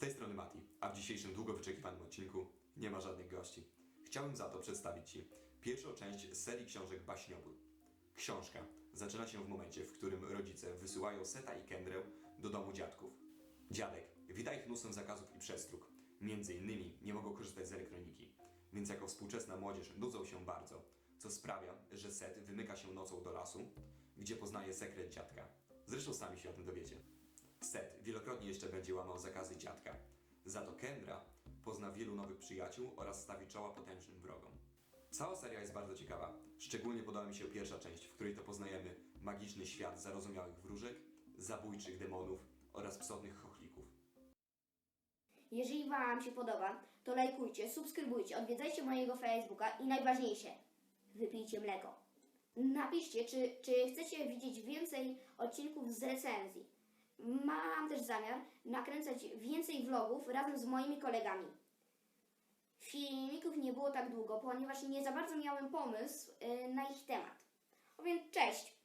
tej strony Mati, a w dzisiejszym długo wyczekiwanym odcinku nie ma żadnych gości. Chciałbym za to przedstawić Ci pierwszą część serii książek baśniowych. Książka zaczyna się w momencie, w którym rodzice wysyłają Seta i Kendrę do domu dziadków. Dziadek wita ich mnóstwem zakazów i przestróg. Między innymi nie mogą korzystać z elektroniki, więc jako współczesna młodzież nudzą się bardzo, co sprawia, że Set wymyka się nocą do lasu, gdzie poznaje sekret dziadka. Zresztą sami się o tym dowiecie. Set wielokrotnie jeszcze będzie łamał zakazy dziadka. Za to Kendra pozna wielu nowych przyjaciół oraz stawi czoła potężnym wrogom. Cała seria jest bardzo ciekawa. Szczególnie podoba mi się pierwsza część, w której to poznajemy magiczny świat zarozumiałych wróżek, zabójczych demonów oraz psownych chochlików. Jeżeli Wam się podoba, to lajkujcie, subskrybujcie, odwiedzajcie mojego Facebooka i najważniejsze, wypijcie mleko. Napiszcie, czy, czy chcecie widzieć więcej odcinków z recenzji. Mam też zamiar nakręcać więcej vlogów razem z moimi kolegami. Filmików nie było tak długo, ponieważ nie za bardzo miałem pomysł y, na ich temat. A więc cześć!